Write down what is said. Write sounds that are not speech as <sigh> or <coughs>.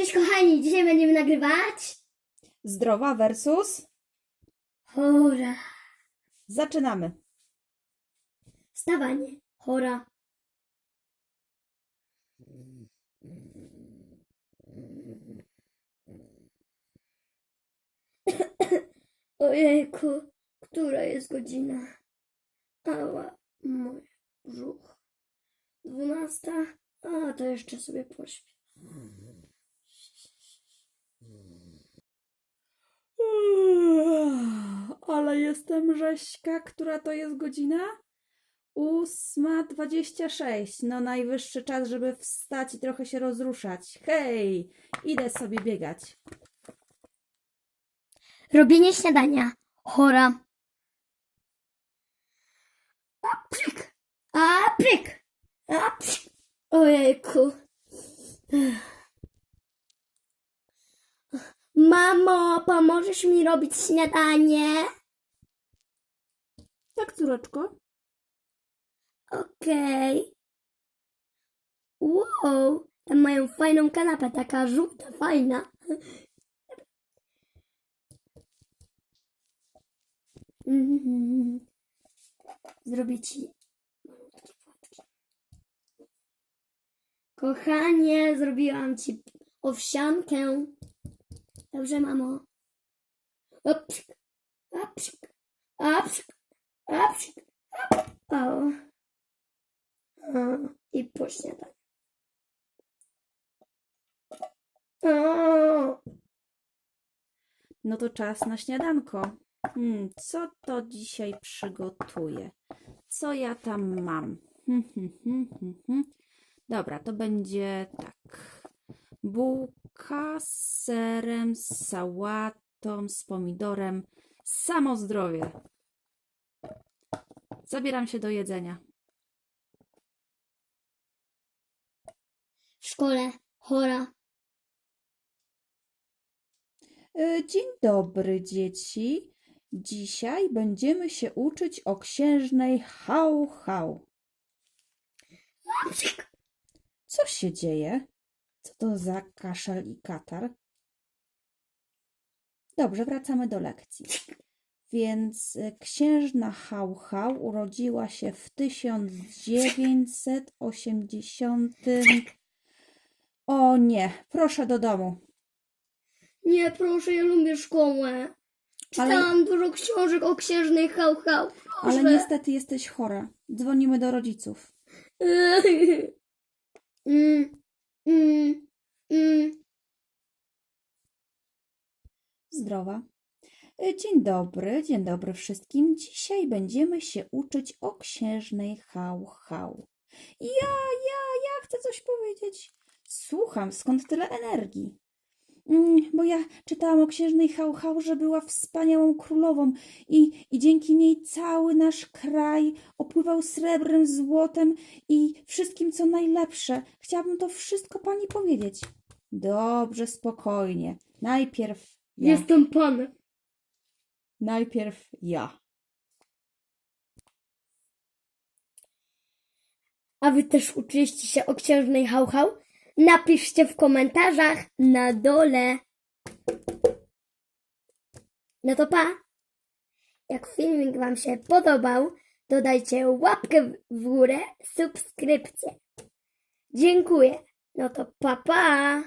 Cześć kochani, dzisiaj będziemy nagrywać Zdrowa versus. chora. Zaczynamy. Wstawanie, chora. <coughs> Ojejku, która jest godzina? Ała, mój brzuch. Dwunasta? A, to jeszcze sobie pośpię. Ale jestem rzeźka. Która to jest godzina? Ósma dwadzieścia sześć. No najwyższy czas, żeby wstać i trochę się rozruszać. Hej, idę sobie biegać. Robienie śniadania. Chora. A pryk. A pryk. A pryk. Ojejku. Mamo, pomożesz mi robić śniadanie? Tak, córeczko? Okej. Wow, tam mają fajną kanapę, taka żółta, fajna. <laughs> Zrobię ci. Kochanie, zrobiłam ci owsiankę. Dobrze, mamo. Opsik, opsik, opsik, opsik, o. O, I po śniadaniu. O, No to czas na śniadanko. Hmm, co to dzisiaj przygotuję? Co ja tam mam? Hmm, hmm, hmm. Dobra, to będzie tak. Bułka z serem, z sałatą, z pomidorem. Samo zdrowie. Zabieram się do jedzenia. w szkole, chora. E, Dzień dobry, dzieci. Dzisiaj będziemy się uczyć o księżnej Hał Hał. Co się dzieje? Co to za kaszel i katar? Dobrze, wracamy do lekcji. Więc e, księżna Hał Hał urodziła się w 1980. O nie, proszę do domu. Nie, proszę, ja lubię szkołę. Czytałam dużo książek o księżnej hał hał. Ale niestety jesteś chora. Dzwonimy do rodziców. <laughs> Mm, mm, mm. Zdrowa. E, Dzień dobry, dzień dobry wszystkim. Dzisiaj będziemy się uczyć o księżnej Hał Hał. Ja, ja, ja chcę coś powiedzieć. Słucham, skąd tyle energii? Mm, bo ja czytałam o księżnej Hał Hał, że była wspaniałą królową i, i dzięki niej cały nasz kraj opływał srebrem, złotem i wszystkim, co najlepsze. Chciałabym to wszystko pani powiedzieć. Dobrze, spokojnie. Najpierw ja. Jestem panem. Najpierw ja. A wy też uczyliście się o księżnej hał hał? Napiszcie w komentarzach na dole. No to pa! Jak filmik wam się podobał, to dajcie łapkę w górę, subskrypcję. Dziękuję. No to pa pa!